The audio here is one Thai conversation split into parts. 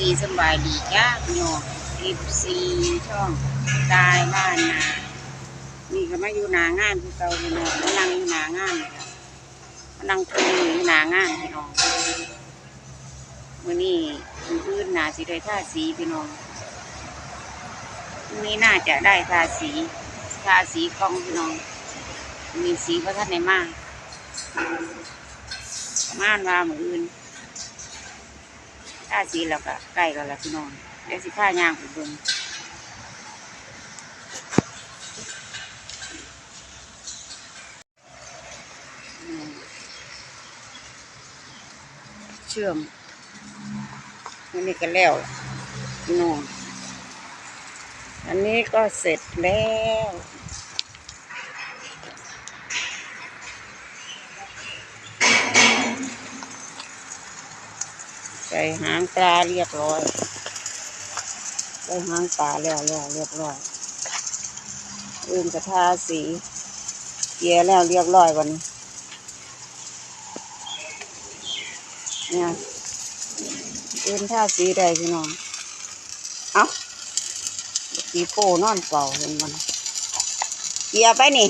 ดีสบายดีจ้าพี่น้องเอฟซีช่องตายบ้านนานี่ก็มาอยู่หนางานที่เก่าพี่น้องมานั่งอยู่หนางานนี่ล่ะมานั่งคุยอยู่หนางานพี่น้องมื้อนี้มื้นนาสิได้ทาสีพี่น้องมื้อนี้น่าจะได้ทาสีทาสีกล้องพี่น้อง มีสีพระท่านในมาประม่านว่ามืออื่น ถ้าสีแล้วก็ใกล้แล้วล่ะพี่น้องเดี๋ยวสิข้ายางไปเบิ่งเชื่อมอันนี้ก็แล้วพี่น้องอันนี้ก็เสร็จแล้ว ส่หางปลาเรียบร้อยใส่หางปลาแล้วแล้วเรียบร้อยอื่นกระทาสีเกียแล้วเรียบร้อยวันนี้เนี่ยอื่นทาสีได้พี่น้องเอาสีโป้นอนเป่าเห็นมันเกียไปนี่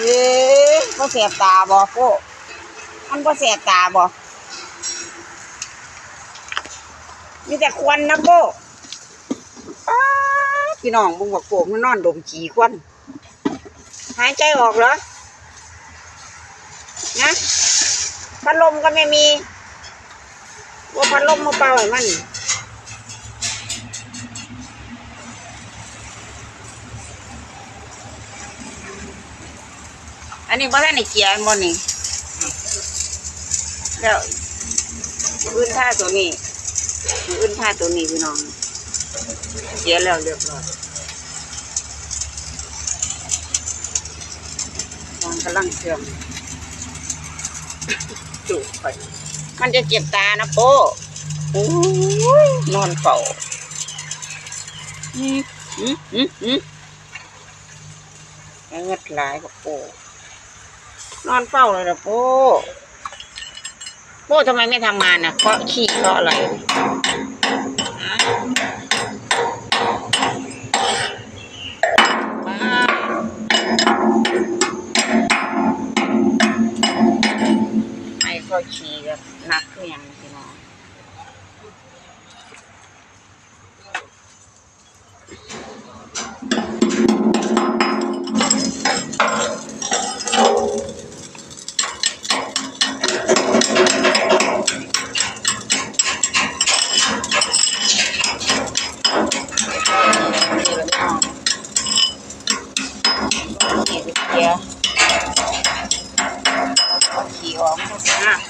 เอ๊ะก็เสียบตาบ่โก้มันก็เสียบตาบ่มีแต่ควันนะโก้พี่น้องมึงบอกโก้มันนอนดมขี้ควันหายใจออกเหรอนะพัดลมก็ไม่มีว่าพัดลมมาเป่าให้มัน อันนี้บ่ทันได้เกียร์บ่นี่แล้วอื่นท่าตัวนี้อื่นท่าตัวนี้พี่น้องเกียร์แล้วเรียบร้อยมองกำลังเชื่อมจุไปมันจะเจ็บตานะโป้โอ้ยนอนเฝ้าอืมอืมอืมอืมเงิดหลายกับโป้ นอนเฝ้าเลยนะโป้โป้ทำไมไม่ทำงานนะเพราะขี้เพราะอะไรไอ้ก็ขี้แบบนักเนี่ยงพี่น้องนี่แหละพี่น้องขี้ไปเกียร์เอาขี้ออกมันก็สิหัก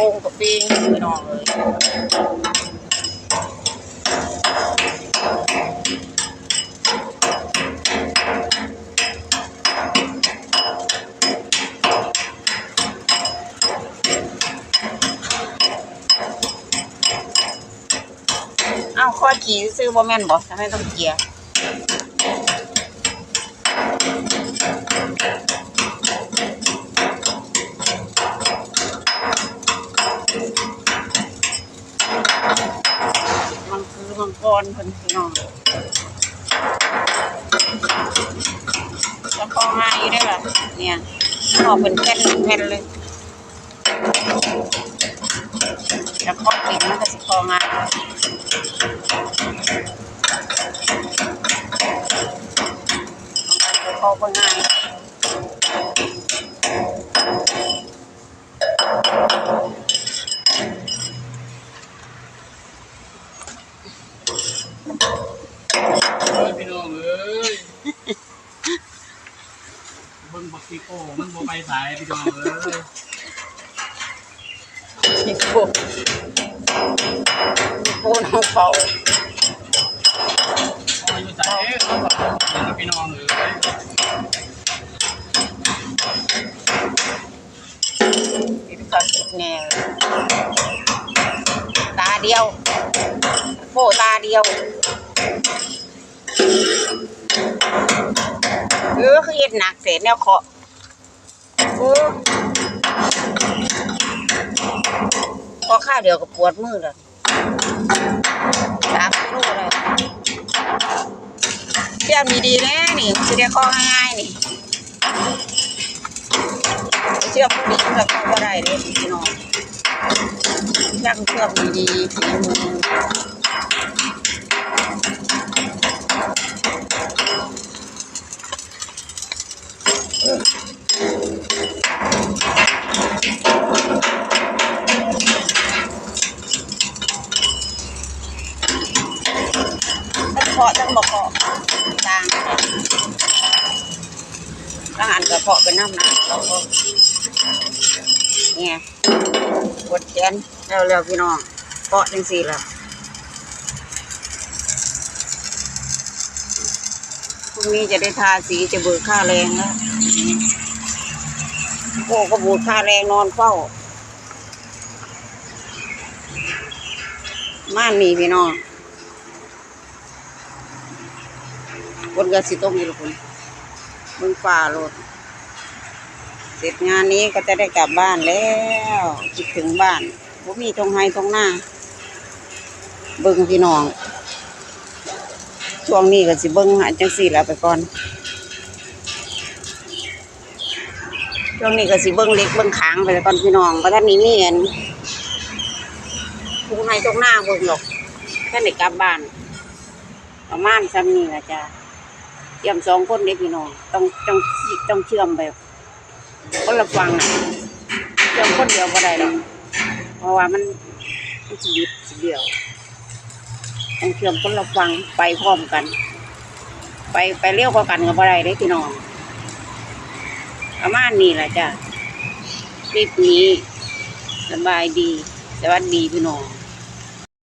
ดังกระโปงกระปิงพี่น้องเลยอ้าวข้อขี่ซื้อบ่แม่นบ่ทำไมต้องเกียร์มันคือ มังกรเพิ่นพี่น้องจะคอง่าอยู่ได้ล่ะเนี่ยคอเป็นแผ่นแผ่นเลยจะคอปิดมันก็สิคอง่ายเข้าไปง่าย เอ้ยพี่น้องเอ้ยเบิ่งบักซีโก้มันบ่ไปสายพี่น้องเอ้ยนี่โป้นี่โป้น้องเป่าเอาอยู่สายเขาบอกเดี๋ยวพี่น้องเอ้ยอีกก็คิดแน่ตาเดียว โปตาเดียวเออคือเฮ็ดหนักเสร็จแนวเคาะเออพอข้าวเดียวก็ปวดมือแล้วสามกิโลเลยเชื่อมดีแน่นี่สิได้ข้อง่ายๆนี่เชื่อมผู้ดีกับเขาก็ได้เลยพี่น้องช่างเชื่อมดีๆฝีมือ ทั้งเพาะทั้งบกเพาะต่างกันทั้งอันกระเพาะเป็ น้ำหนักเราเนี่ยกดแขนเร็วๆพี่น้องเพาะจังสี่ละพรุ่งนี้จะได้ทาสีจะเบิกค่าแรงแล้วโอ้ก็บูดค่าแรงนอนเฝ้าม่านนี่พี่น้องคนก็สิต้องมีลูกคนมึงฝ่าโลด เสร็จงานนี้ก็จะได้กลับบ้านแล้วคิดถึงบ้านผมมีตรงไห้ตรงหน้า เบิ้งพี่น้อง ช่วงนี้ก็สิเบิ้งหาจังสี่แล้วไปก่อน ช่วงนี้ก็สิเบิ้งเล็กเบิ้งขางไปแล้วก่อนพี่น้องเพราะท่านนี้มีเงินตรงไห้ตรงหน้าเบิ้งหรอกท่านได้กลับบ้าน ประมาณซ้ำนี้ละจ้าเชื่อมสองคนเด็กพี่น้องต้องต้องต้องเชื่อมแบบ คนละฟังน่ะเชื่อมคนเดียวก็ได้หรอกเพราะว่ามันมันสิบิดสิเดียวต้องเชื่อมคนละฟังไปพร้อมกัน ไปไปเร็วกว่ากันก็บ่ได้เด้พี่น้องประมาณนี้แหละจ้ะคลิปนี้สบายดีสวัสดีพี่น้อง